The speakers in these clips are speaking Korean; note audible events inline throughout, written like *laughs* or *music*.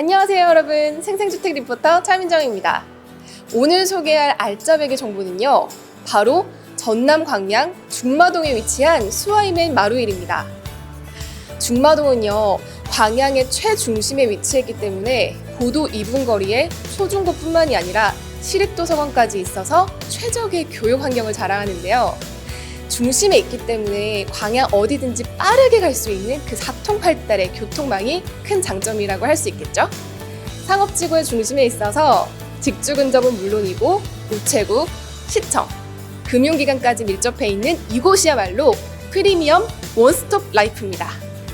안녕하세요 여러분. 생생주택 리포터 차민정입니다. 오늘 소개할 알짜배기 정보는요 바로 전남 광양 중마동에 위치한 수아이맨 마루일입니다. 중마동은요 광양의 최중심에 위치했기 때문에 고도 2분 거리에 초중고뿐만이 아니라 시립도서관까지 있어서 최적의 교육 환경을 자랑하는데요 중심에 있기 때문에 광양 어디든지 빠르게 갈 수 있는 그 사통팔달의 교통망이 큰 장점이라고 할 수 있겠죠. 상업지구의 중심에 있어서 직주 근접은 물론이고 우체국, 시청, 금융기관까지 밀접해 있는 이곳이야말로 프리미엄 원스톱 라이프입니다.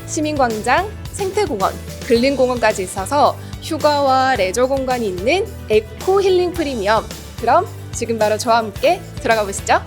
시민광장, 생태공원, 근린공원까지 있어서 휴가와 레저 공간이 있는 에코 힐링 프리미엄. 그럼 지금 바로 저와 함께 들어가 보시죠.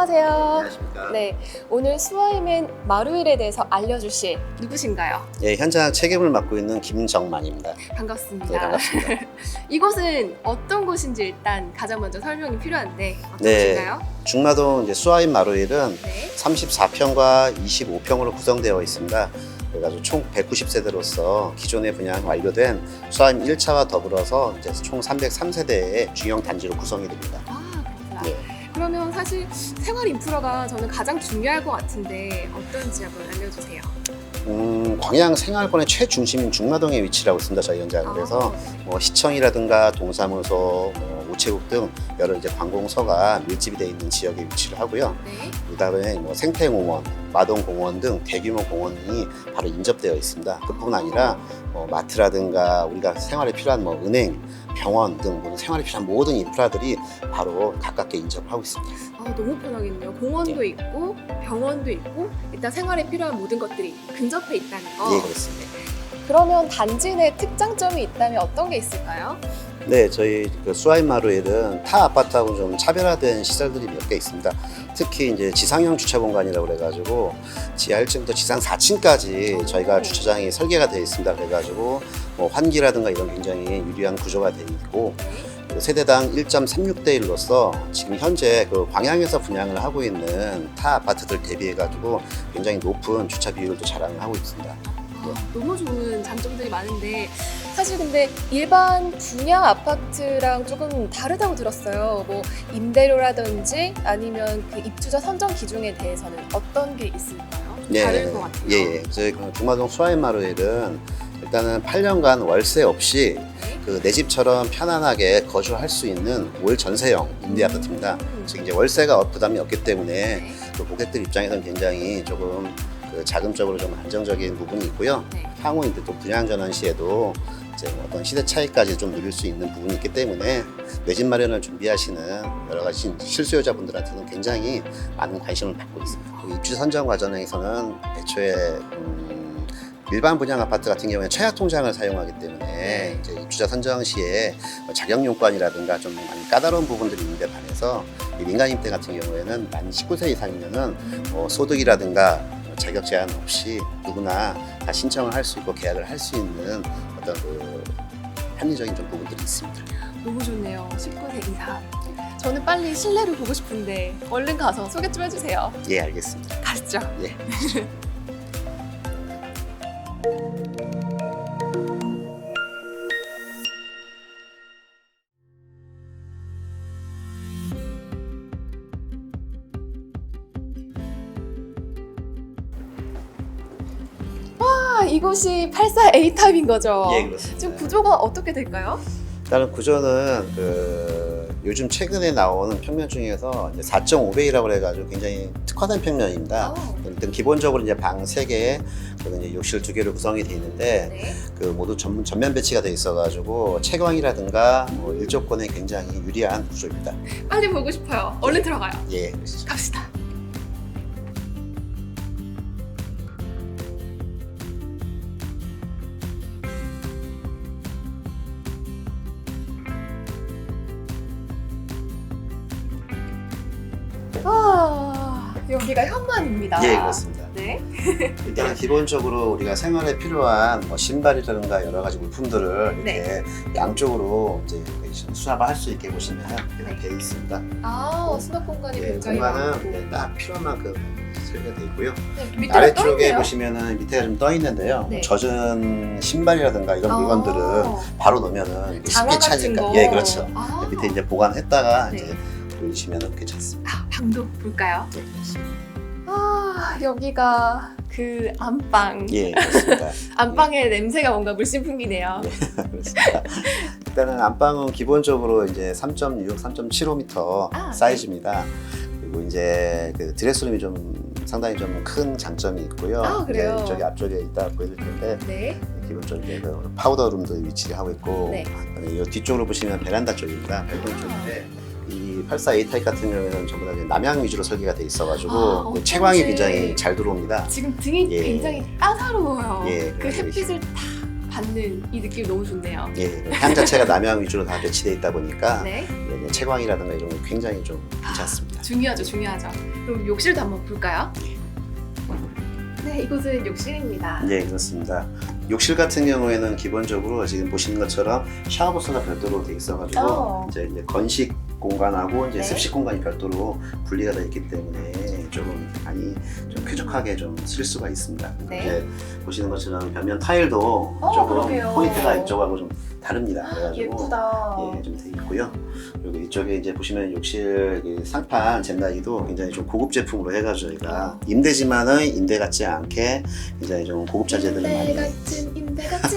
안녕하세요. 안녕하십니까. 네, 오늘 수아이맨 마루일에 대해서 알려주실 누구신가요? 예, 현장 책임을 맡고 있는 김정만입니다. 반갑습니다. 네, 반갑습니다. *laughs* 이곳은 어떤 곳인지 일단 가장 먼저 설명이 필요한데 네. 어떠신가요? 중마동 이제 수아인 마루일은 네. 34평과 25평으로 구성되어 있습니다. 그래가지고 총 190세대로서 기존에 분양 완료된 수아임 1차와 더불어서 이제 총 303세대의 중형 단지로 구성이 됩니다. 아, 그렇구나. 예. 그러면 사실 생활 인프라가 저는 가장 중요할 것 같은데 어떤지 한번 알려주세요. 음, 광양 생활권의 최중심인 중마동에 위치하고 있습니다. 저희 그래서 아, 뭐 시청이라든가 동사무소, 뭐 우체국 등 여러 이제 관공서가 밀집이 되어 있는 지역에 위치를 하고요. 네. 그다음에 뭐 생태공원, 마동공원 등 대규모 공원이 바로 인접되어 있습니다. 그뿐 아니라 뭐 마트라든가 우리가 생활에 필요한 뭐 은행, 병원 등 모든 생활에 필요한 모든 인프라들이 바로 가깝게 인접하고 있습니다. 아, 너무 편하겠네요. 공원도 있고 병원도 있고 일단 생활에 필요한 모든 것들이 근접해 있다는 거. 예, 그렇습니다. 그러면 단지 내 특장점이 있다면 어떤 게 있을까요? 네, 저희 그 수아인 마루엘은 타 아파트하고 좀 차별화된 시설들이 몇 개 있습니다. 특히 이제 지상형 주차 공간이라고 그래가지고 지하 1층부터 지상 4층까지 저희가 주차장이 설계가 되어 있습니다. 그래가지고 뭐 환기라든가 이런 굉장히 유리한 구조가 되어 있고 세대당 1.36대 1로서 지금 현재 그 광양에서 분양을 하고 있는 타 아파트들 대비해 가지고 굉장히 높은 주차 비율도 자랑을 하고 있습니다. 아, 너무 좋은 장점들이 많은데 사실 근데 일반 분양 아파트랑 조금 다르다고 들었어요. 뭐 임대료라든지 아니면 그 입주자 선정 기준에 대해서는 어떤 게 있을까요? 좀 다를 것 같아요. 예, 예. 저희 그 중마동 수아인 마루엘은 일단은 8년간 월세 없이 네. 그내 집처럼 편안하게 거주할 수 있는 월 전세형 임대 아파트입니다. 음. 즉 이제 월세가 부담이 없기 때문에 네. 그 고객들 입장에서는 굉장히 조금 그 자금적으로 좀 안정적인 부분이 있고요. 네. 향후 이제 또 분양 전환 시에도 이제 뭐 어떤 시대 차이까지 좀 누릴 수 있는 부분이 있기 때문에 내집 마련을 준비하시는 여러 가지 실수요자분들한테는 굉장히 많은 관심을 받고 있습니다. 그 입주 선정 과정에서는 애초에 음, 일반 분양 아파트 같은 경우에 최하 통장을 사용하기 때문에 네. 이제 입주자 선정 시에 뭐 자격 요건이라든가 좀 많이 까다로운 부분들이 있는데 반해서 이 민간 임대 같은 경우에는 만 19세 이상이면은 뭐 소득이라든가 뭐 자격 제한 없이 누구나 다 신청을 할 수 있고 계약을 할 수 있는 어떤 그 합리적인 좀 부분들이 있습니다. 너무 좋네요. 19세 이상. 저는 빨리 실내를 보고 싶은데 얼른 가서 소개 좀 해주세요. 예, 알겠습니다. 가시죠. 예. *laughs* 이곳이 84A 타입인 거죠? 예, 그렇습니다. 지금 구조가 어떻게 될까요? 일단은 구조는 그 요즘 최근에 나오는 평면 중에서 4.5배이라고 해가지고 굉장히 특화된 평면입니다. 어, 일단 기본적으로 이제 방 3개, 그리고 이제 욕실 2개로 구성이 되어 있는데 네. 그 모두 전, 전면 배치가 되어 있어가지고 채광이라든가 뭐 일조권에 굉장히 유리한 구조입니다. 빨리 보고 싶어요. 얼른 들어가요. 예, 그렇죠. 갑시다. 여기가 현관입니다. 예, 그렇습니다. 네. *laughs* 일단은 기본적으로 우리가 생활에 필요한 뭐 신발이라든가 여러 가지 물품들을 네. 이렇게 양쪽으로 이제 수납을 할 수 있게 보시면 네. 되어 있습니다. 아, 수납 공간이 예, 굉장히 공간은. 네, 딱 필요한 만큼 설계가 되어 있고요. 네, 아래쪽에. 보시면은 밑에가 좀 떠 있는데요. 네. 젖은 신발이라든가 이런 아, 물건들은 바로 이렇게 쉽게 같은 차니까 거. 예 그렇죠. 아, 밑에 이제 보관했다가 네. 이제 보이시면 괜찮습니다. 아, 방도 볼까요? 예, 아, 여기가 그 안방. 예 그렇습니다. *laughs* 안방의 냄새가 뭔가 물씬 풍기네요. 그렇습니다. 일단은 안방은 기본적으로 이제 3.6, 3.75m 아, 사이즈입니다. 그리고 이제 그 드레스룸이 좀 상당히 좀 큰 장점이 있고요. 아, 그래요? 이제 저기 앞쪽에 이따 보여드릴 텐데 네. 기본적으로 이제 그 파우더 룸도 위치를 하고 있고 네. 그다음에 이 뒤쪽으로 보시면 베란다 쪽입니다. 발동 쪽인데 이 84 A 타입 같은 경우에는 전부 다 남향 위주로 설계가 돼 있어가지고 아, 그 어쩐지. 채광이 굉장히 잘 들어옵니다. 지금 등이 예. 굉장히 따사로워요. 예, 그 그래서 햇빛을 다 받는 이 느낌이 너무 좋네요. 예, 향 자체가 남향 위주로 다 배치돼 있다 보니까 *laughs* 네. 예, 채광이라든가 이런 게 굉장히 좀 괜찮습니다. 중요하죠, 중요하죠. 그럼 욕실도 한번 볼까요? 네, 이곳은 욕실입니다. 예, 그렇습니다. 욕실 같은 경우에는 기본적으로 지금 보시는 것처럼 샤워 부스가 별도로 돼 있어가지고 어. 이제, 이제 건식 공간하고 이제 네. 습식 공간이 별도로 분리가 되어 있기 때문에 조금 많이 좀 쾌적하게 좀 쓸 수가 있습니다. 네. 이제 보시는 것처럼 벽면 타일도 어, 조금 그러게요. 포인트가 이쪽하고 좀 다릅니다. 그래가지고 예쁘다. 예, 좀돼 있고요. 그리고 이쪽에 이제 보시면 욕실 그 상판 젠다기도 굉장히 좀 고급 제품으로 해가지고 저희가 임대지만은 임대 같지 않게 굉장히 좀 고급 자재들을 많이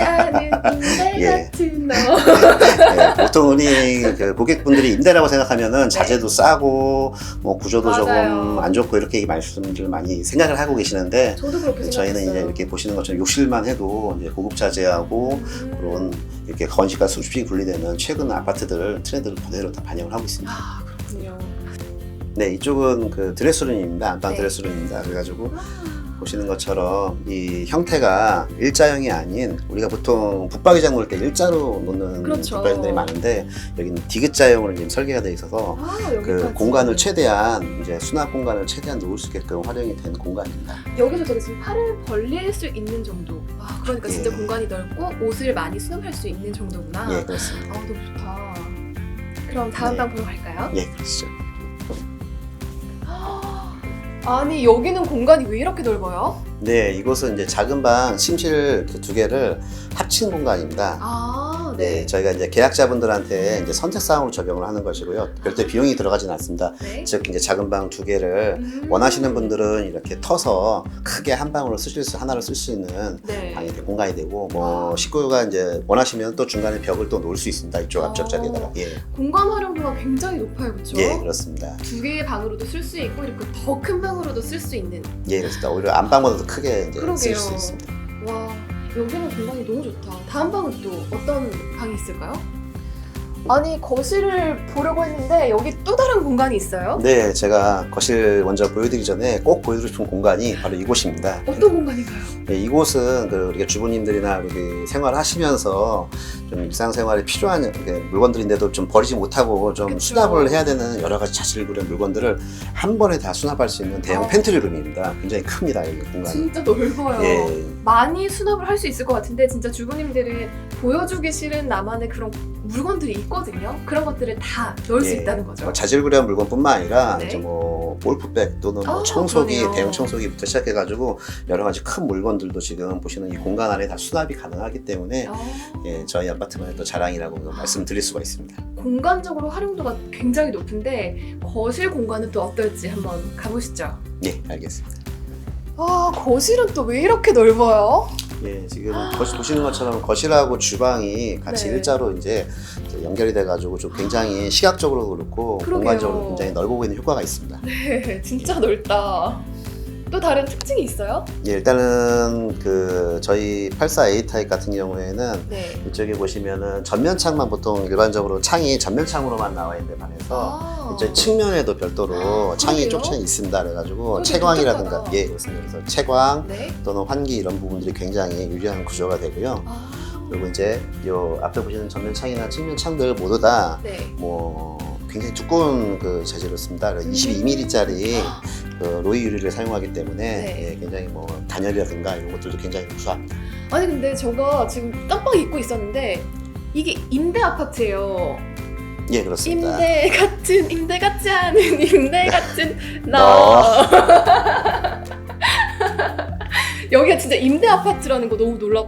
않은 임대 예. 같은 너. 네, 보통 우리 그 고객분들이 임대라고 생각하면은 자재도 싸고 뭐 구조도 네. 맞아요. 조금 안 좋고 이렇게 말씀들 많이 생각을 하고 계시는데 저도 그렇게 저희는 이제 생각했어요. 이렇게 보시는 것처럼 욕실만 해도 이제 고급 자재하고 음. 그런 이렇게 건식과 수축이 분리되는 최근 아파트들 트렌드를 그대로 다 반영을 하고 있습니다. 아 그렇군요. 네, 이쪽은 그 드레스룸입니다. 안방 네. 드레스룸입니다. 그래가지고 아, 보시는 것처럼 이 형태가 일자형이 아닌 우리가 보통 붙박이장 놓을 때 일자로 놓는 그렇죠. 붙박이장들이 많은데 여기는 디귿자형으로 지금 설계가 되어 있어서 아 그. 공간을 최대한 이제 수납 공간을 최대한 놓을 수 있게끔 활용이 된 공간입니다. 여기서 저기 지금 팔을 벌릴 수 있는 정도. 아 그러니까 진짜 예. 공간이 넓고 옷을 많이 수납할 수 있는 정도구나. 예, 그렇습니다. 아 너무 좋다. 그럼 다음 네. 방 보러 갈까요? 예, 그렇죠. 아니 여기는 공간이 왜 이렇게 넓어요? 네, 이곳은 이제 작은 방 침실 그 두 개를 합친 공간입니다. 아 네, 네. 저희가 이제 계약자분들한테 이제 선택 사항으로 적용을 하는 것이고요. 별도의 비용이 들어가진 않습니다. 네. 즉 이제 작은 방 두 개를 음. 원하시는 분들은 이렇게 터서 크게 한 방으로 쓰실 수 하나를 쓸 수 있는 네. 방이 될 공간이 되고 뭐 식구가 이제 원하시면 또 중간에 벽을 또 놓을 수 있습니다. 이쪽 앞쪽 어. 자리에다가 예, 공간 활용도가 굉장히 높아요, 그렇죠? 예 그렇습니다. 두 개의 방으로도 쓸 수 있고 이렇게 더 큰 방으로도 쓸 수 있는. 예 그렇습니다. 오히려 안방보다 더 크게. 쓸 수 있습니다. 와 여기는 공간이 너무 좋다. 다음 방은 또 어떤 방이 있을까요? 아니 거실을 보려고 했는데 여기 또 다른 공간이 있어요? 네, 제가 거실 먼저 보여드리기 전에 꼭 보여드리고 싶은 공간이 바로 이곳입니다. 어떤 공간인가요? 네, 이곳은 그 우리가 주부님들이나 우리 생활하시면서 좀 일상생활에 필요한 이렇게 물건들인데도 좀 버리지 못하고 좀 그쵸. 수납을 해야 되는 여러 가지 그린 물건들을 한 번에 다 수납할 수 있는 대형 어. 팬트리룸입니다. 굉장히 큽니다, 여기 공간이. 진짜 넓어요. 예, 많이 수납을 할 수 있을 것 같은데 진짜 주부님들은 보여주기 싫은 나만의 그런 물건들이 있거든요. 그런 것들을 다 넣을 수 예. 있다는 거죠. 뭐 자질구레한 물건뿐만 아니라 네. 이제 뭐 골프백 또는 뭐 아, 청소기, 그러네요. 대형 청소기부터 시작해가지고 여러 가지 큰 물건들도 지금 보시는 이 공간 안에 다 수납이 가능하기 때문에 어, 예, 저희 아파트만의 또 자랑이라고 말씀드릴 수가 있습니다. 공간적으로 활용도가 굉장히 높은데 거실 공간은 또 어떨지 한번 가보시죠. 예, 알겠습니다. 아 거실은 또 왜 이렇게 넓어요? 예, 지금 거실 보시는 것처럼 거실하고 주방이 같이 네. 일자로 이제 연결이 돼가지고 좀 굉장히 시각적으로 그렇고 그러게요. 공간적으로 굉장히 넓어 보이는 효과가 있습니다. 네, 진짜 넓다. 또 다른 특징이 있어요? 예, 일단은 그 저희 84A 타입 같은 경우에는 네. 이쪽에 보시면은 전면 창만 보통 일반적으로 창이 전면 창으로만 나와 있는데 반해서 아, 이제 측면에도 별도로 창이 그래요? 쪽창이 있습니다. 그래가지고 되게 채광이라든가 독특하다. 예 그렇습니다. 그래서 채광 네. 또는 환기 이런 부분들이 굉장히 유리한 구조가 되고요. 아, 그리고 이제 요 앞에 보시는 전면 창이나 측면 창들 모두 다 네. 뭐 굉장히 두꺼운 그 재질로 씁니다. 음. 22mm짜리 그 로이 유리를 사용하기 때문에 네. 예, 굉장히 뭐 단열이라든가 이런 것들도 굉장히 우수합니다. 아니 근데 제가 지금 깜빡 잊고 있었는데 이게 임대 아파트예요. 예 그렇습니다. 임대 같은 임대 같지 않은 임대 *laughs* 같은 너. 너. *laughs* 여기가 진짜 임대 아파트라는 거 너무 놀라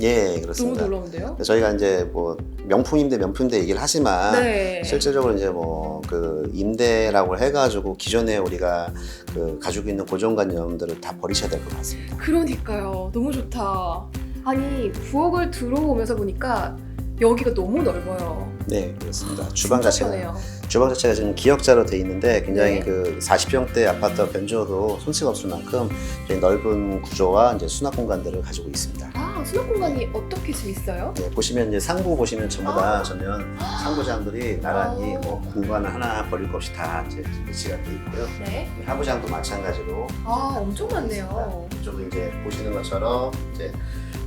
예 너무 그렇습니다. 놀라운데요? 저희가 이제 뭐 명품임대 명품임대 얘기를 하지만 네. 실질적으로 이제 뭐 그 임대라고 해가지고 기존에 우리가 그 가지고 있는 고정관념들을 다 버리셔야 될 것 같습니다. 그러니까요. 너무 좋다. 아니 부엌을 들어오면서 보니까 여기가 너무 넓어요. 네 그렇습니다. 주방 진짜 자체가 편해요. 주방 자체가 지금 기역자로 돼 있는데 굉장히 네. 그 40평대 아파트와 변조도 손색 없을 만큼 굉장히 넓은 구조와 이제 수납 공간들을 가지고 있습니다. 아 수납 공간이 어떻게 좀 있어요? 네, 보시면 이제 상부 보시면 전부 다 아. 전면 상부장들이 나란히 아. 뭐 공간 하나 버릴 것 없이 다 이제 배치가 돼 있고요. 네. 하부장도 마찬가지로 아 엄청 많네요. 이쪽도 이제 보시는 것처럼 이제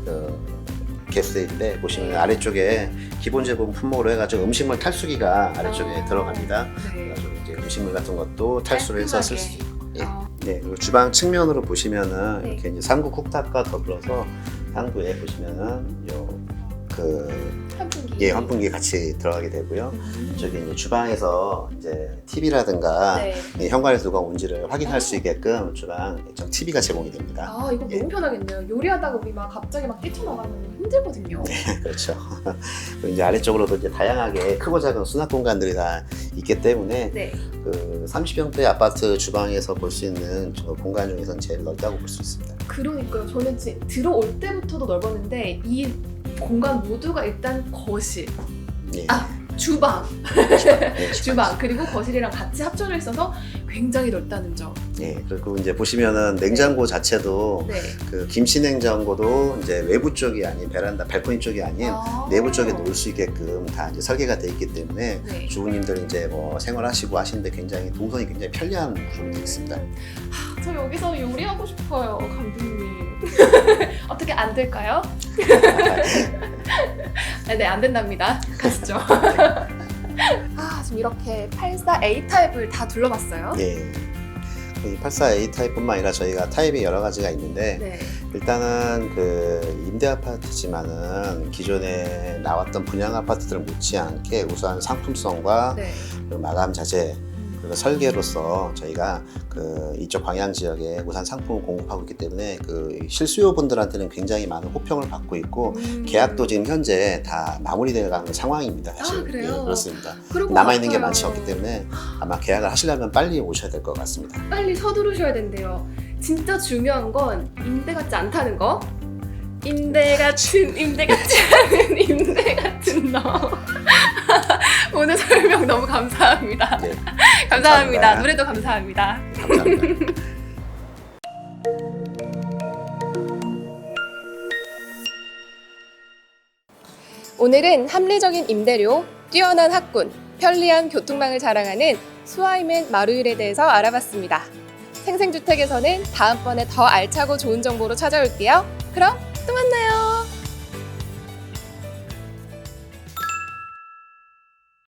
그 개수대인데 보시면 네. 아래쪽에 기본 제품 품목으로 해가지고 음식물 탈수기가 아래쪽에 아. 들어갑니다. 네. 그래가지고 이제 음식물 같은 것도 탈수를 해서 쓸수 있고. 예. 아, 네, 그리고 주방 측면으로 보시면은 네. 이렇게 이제 상부 쿡탑과 더불어서 상부에 보시면은 요그 환풍기. 예, 환풍기 같이 들어가게 되고요. 음. 저기 이제 주방에서 이제 TV라든가 네. 현관에서 누가 온지를 확인할 수 있게끔 주방 액정 TV가 제공이 됩니다. 아 이거 예. 너무 편하겠네요. 요리하다가 우리 막 갑자기 막 뛰쳐나가면 힘들거든요. *laughs* 그렇죠. *laughs* 그리고 이제 아래쪽으로도 이제 다양하게 크고 작은 수납 공간들이 다 있기 때문에 네. 그 30평대 아파트 주방에서 볼 수 있는 저 공간 중에서는 제일 넓다고 볼 수 있습니다. 그러니까요. 저는 지- 들어올 때부터도 넓었는데 이 공간 모두가 일단 거실, 예. 아, 주방, *laughs* 네, 주방 그리고 거실이랑 같이 합쳐져 있어서 굉장히 넓다는 점. 예, 그리고 이제 보시면은 냉장고 자체도 네. 그 김치 냉장고도 이제 외부 쪽이 아닌 베란다 발코니 쪽이 아닌 아. 내부 쪽에 놓을 수 있게끔 다 이제 설계가 돼 있기 때문에 네. 주부님들 이제 뭐 생활하시고 하시는데 굉장히 동선이 굉장히 편리한 구조로 되어 있습니다. 아, 저 여기서 요리하고 싶어요, 감독님. *laughs* 어떻게 안 될까요? 아, *laughs* 네, 안 된답니다. 가시죠. 아, 지금 이렇게 84A 타입을 다 둘러봤어요. 예. 이 84A 타입뿐만 아니라 저희가 타입이 여러 가지가 있는데 네. 일단은 그 임대 아파트지만은 기존에 나왔던 분양 아파트들 못지않게 우수한 상품성과 네. 그 마감 자재 음. 그리고 설계로서 저희가 그 이쪽 방향 지역에 우수한 상품을 공급하고 있기 때문에 그 실수요분들한테는 굉장히 많은 호평을 받고 있고 음. 계약도 지금 현재 다 마무리되어 가는 상황입니다. 사실 아, 그래요? 예, 그렇습니다. 남아 있는 게. 많지 않기 때문에 아마 계약을 하시려면 빨리 오셔야 될 것 같습니다. 빨리 서두르셔야 된대요. 진짜 중요한 건 임대 같지 않다는 거. 임대 같은 임대 같지 않은 *laughs* 임대 같은 너. 오늘 설명 너무 감사합니다. 네, *laughs* 감사합니다. 감사합니다. 노래도 감사합니다. 감사합니다. 오늘은 합리적인 임대료, 뛰어난 학군, 편리한 교통망을 자랑하는 수아이맨 마루일에 대해서 알아봤습니다. 생생주택에서는 다음번에 더 알차고 좋은 정보로 찾아올게요. 그럼 또 만나요.